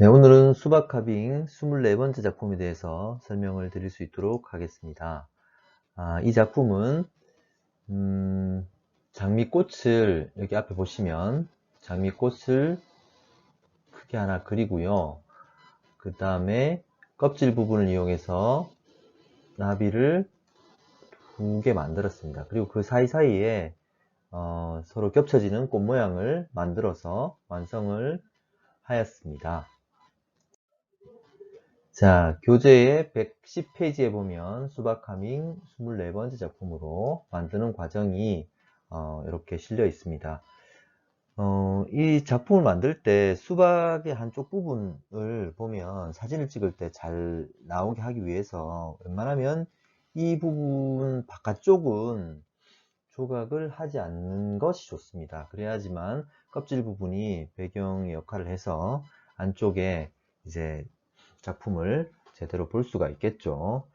네, 오늘은 수박 카빙 24번째 작품에 대해서 설명을 드릴 수 있도록 하겠습니다. 아, 이 작품은 음, 장미꽃을 여기 앞에 보시면 장미꽃을 크게 하나 그리고요. 그 다음에 껍질 부분을 이용해서 나비를 두 개 만들었습니다. 그리고 그 사이사이에 어, 서로 겹쳐지는 꽃 모양을 만들어서 완성을 하였습니다. 자, 교재의 110페이지에 보면 수박 하밍 24번째 작품으로 만드는 과정이 어, 이렇게 실려 있습니다. 어, 이 작품을 만들 때 수박의 한쪽 부분을 보면 사진을 찍을 때 잘 나오게 하기 위해서 웬만하면 이 부분 바깥쪽은 조각을 하지 않는 것이 좋습니다. 그래야지만 껍질 부분이 배경의 역할을 해서 안쪽에 이제 작품을 제대로 볼 수가 있겠죠.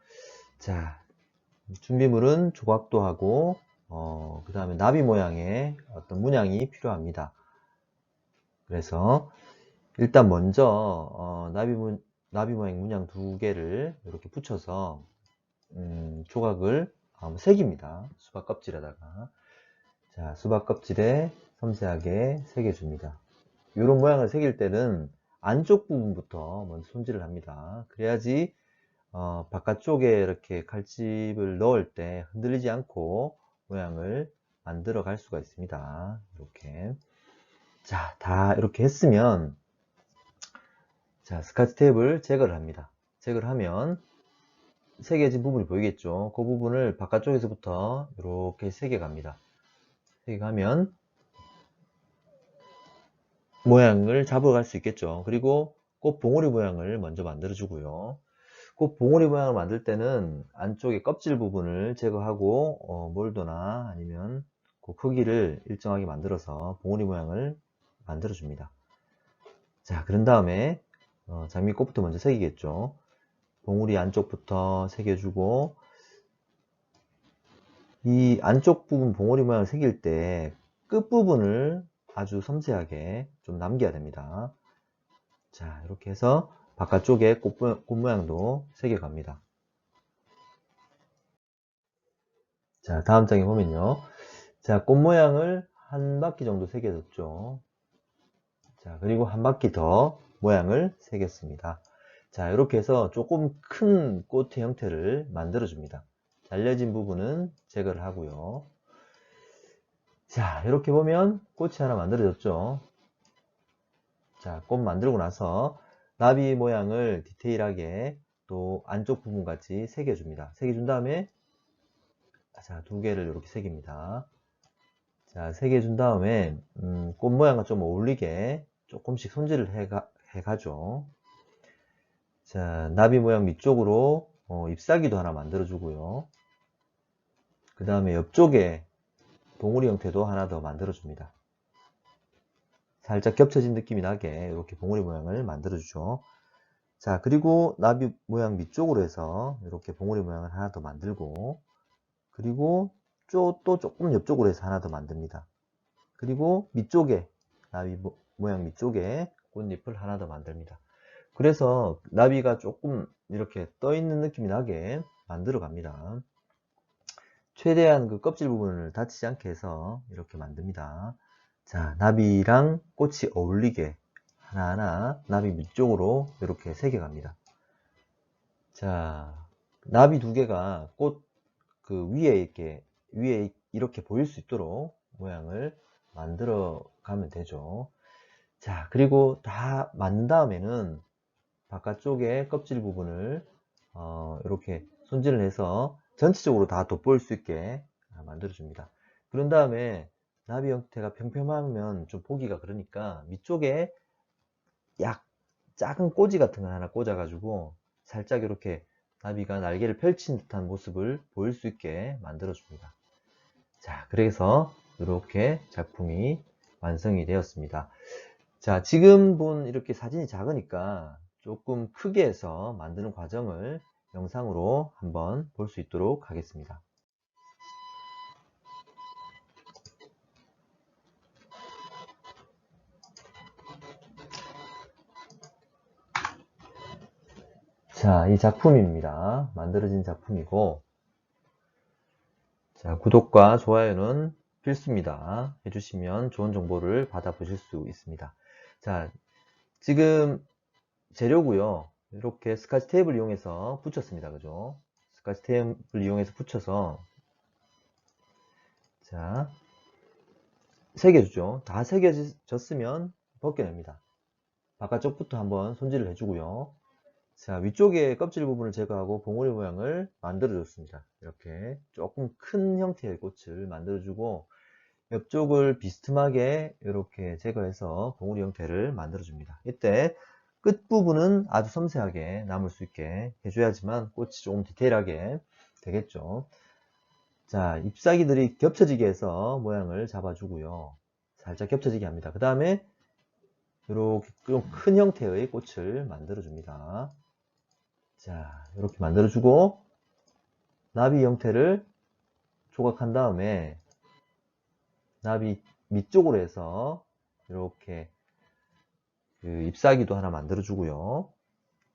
자, 준비물은 조각도 하고 어, 그 다음에 나비 모양의 어떤 문양이 필요합니다. 그래서 일단 먼저 어, 나비, 문, 나비 모양 문양 두 개를 이렇게 붙여서 음, 조각을 어, 새깁니다. 수박 껍질에다가 자 수박 껍질에 섬세하게 새겨줍니다. 이런 모양을 새길 때는 안쪽 부분부터 먼저 손질을 합니다. 그래야지 어, 바깥쪽에 이렇게 칼집을 넣을 때 흔들리지 않고 모양을 만들어 갈 수가 있습니다. 이렇게 자, 다 이렇게 했으면 자, 스카치 테이프를 제거를 합니다. 제거를 하면 새겨진 부분이 보이겠죠? 그 부분을 바깥쪽에서부터 이렇게 새겨 갑니다. 새겨 가면 모양을 잡아갈 수 있겠죠. 그리고 꽃 봉오리 모양을 먼저 만들어 주고요. 꽃 봉오리 모양을 만들 때는 안쪽에 껍질 부분을 제거하고 어, 몰도나 아니면 그 크기를 일정하게 만들어서 봉오리 모양을 만들어 줍니다. 자, 그런 다음에 어, 장미꽃부터 먼저 새기겠죠. 봉우리 안쪽부터 새겨주고 이 안쪽 부분 봉우리 모양을 새길 때 끝부분을 아주 섬세하게 좀 남겨야 됩니다. 자, 이렇게 해서 바깥쪽에 꽃, 꽃 모양도 새겨갑니다. 자, 다음 장에 보면요. 자, 꽃 모양을 한 바퀴 정도 새겨줬죠. 자, 그리고 한 바퀴 더 모양을 새겼습니다. 자, 이렇게 해서 조금 큰 꽃의 형태를 만들어 줍니다. 잘려진 부분은 제거를 하고요. 자, 이렇게 보면 꽃이 하나 만들어졌죠. 자, 꽃 만들고 나서 나비 모양을 디테일하게 또 안쪽 부분 같이 새겨줍니다. 새겨준 다음에 자, 두 개를 이렇게 새깁니다. 자, 새겨준 다음에 음, 꽃 모양과 좀 어울리게 조금씩 손질을 해가, 해가죠. 자, 나비 모양 밑쪽으로 어, 잎사귀도 하나 만들어 주고요. 그 다음에 옆쪽에 봉우리 형태도 하나 더 만들어 줍니다. 살짝 겹쳐진 느낌이 나게 이렇게 봉우리 모양을 만들어 주죠. 자, 그리고 나비 모양 밑쪽으로 해서 이렇게 봉우리 모양을 하나 더 만들고 그리고 또 조금 옆쪽으로 해서 하나 더 만듭니다. 그리고 밑쪽에 나비 모양 밑쪽에 꽃잎을 하나 더 만듭니다. 그래서 나비가 조금 이렇게 떠 있는 느낌이 나게 만들어 갑니다. 최대한 그 껍질 부분을 다치지 않게 해서 이렇게 만듭니다. 자, 나비랑 꽃이 어울리게 하나하나 나비 밑쪽으로 이렇게 새겨 갑니다. 자, 나비 두 개가 꽃 그 위에 이렇게 위에 이렇게 보일 수 있도록 모양을 만들어 가면 되죠. 자, 그리고 다 만든 다음에는 바깥쪽에 껍질 부분을 어, 이렇게 손질을 해서 전체적으로 다 돋보일 수 있게 만들어 줍니다. 그런 다음에 나비 형태가 평평하면 좀 보기가 그러니까 밑쪽에 약 작은 꼬지 같은 거 하나 꽂아 가지고 살짝 이렇게 나비가 날개를 펼친 듯한 모습을 보일 수 있게 만들어 줍니다. 자, 그래서 이렇게 작품이 완성이 되었습니다. 자, 지금 본 이렇게 사진이 작으니까 조금 크게 해서 만드는 과정을 영상으로 한번 볼 수 있도록 하겠습니다. 자, 이 작품입니다. 만들어진 작품이고, 자, 구독과 좋아요는 필수입니다. 해주시면 좋은 정보를 받아보실 수 있습니다. 자, 지금 재료고요. 이렇게 스카치 테이프를 이용해서 붙였습니다. 그죠? 스카치 테이프를 이용해서 붙여서 자, 새겨주죠. 다 새겨졌으면 벗겨냅니다. 바깥쪽부터 한번 손질을 해주고요. 자, 위쪽에 껍질 부분을 제거하고 봉우리 모양을 만들어 줬습니다. 이렇게 조금 큰 형태의 꽃을 만들어 주고 옆쪽을 비스듬하게 이렇게 제거해서 봉우리 형태를 만들어 줍니다. 이때 끝부분은 아주 섬세하게 남을 수 있게 해줘야지만 꽃이 조금 디테일하게 되겠죠. 자, 잎사귀들이 겹쳐지게 해서 모양을 잡아주고요. 살짝 겹쳐지게 합니다. 그 다음에 이렇게 좀 큰 형태의 꽃을 만들어 줍니다. 자, 이렇게 만들어 주고 나비 형태를 조각한 다음에 나비 밑쪽으로 해서 이렇게 그 잎사귀도 하나 만들어 주고요.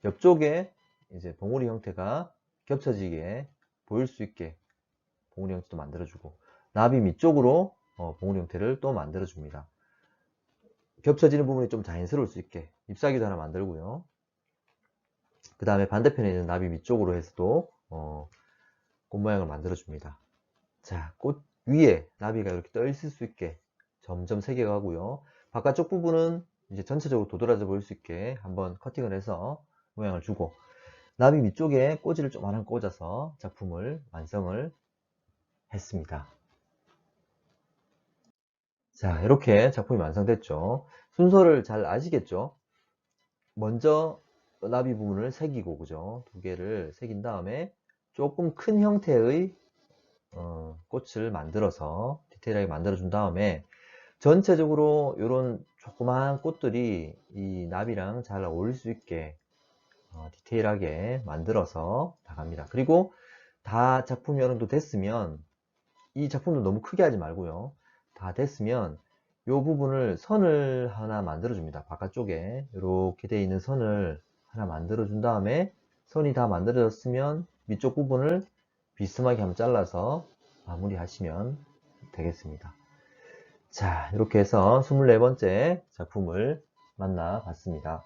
옆쪽에 이제 봉우리 형태가 겹쳐지게 보일 수 있게 봉우리 형태도 만들어 주고 나비 밑쪽으로 어, 봉우리 형태를 또 만들어 줍니다. 겹쳐지는 부분이 좀 자연스러울 수 있게 잎사귀도 하나 만들고요. 그 다음에 반대편에 있는 나비 밑쪽으로 해서도 어, 꽃 모양을 만들어 줍니다. 자, 꽃 위에 나비가 이렇게 떠 있을 수 있게 점점 새겨가고요. 바깥쪽 부분은 이제 전체적으로 도드라져 보일 수 있게 한번 커팅을 해서 모양을 주고 나비 밑쪽에 꼬지를 좀 하나 꽂아서 작품을 완성을 했습니다. 자, 이렇게 작품이 완성됐죠. 순서를 잘 아시겠죠? 먼저 나비 부분을 새기고, 그죠? 두 개를 새긴 다음에 조금 큰 형태의 어, 꽃을 만들어서 디테일하게 만들어 준 다음에 전체적으로 이런 조그마한 꽃들이 이 나비랑 잘 어울릴 수 있게 어, 디테일하게 만들어서 나갑니다. 그리고 다 작품이 어느 정도 됐으면 이 작품도 너무 크게 하지 말고요. 다 됐으면 이 부분을 선을 하나 만들어 줍니다. 바깥쪽에 이렇게 되어 있는 선을 하나 만들어 준 다음에 선이 다 만들어졌으면 밑쪽 부분을 비스듬하게 한번 잘라서 마무리 하시면 되겠습니다. 자, 이렇게 해서 24번째 작품을 만나 봤습니다.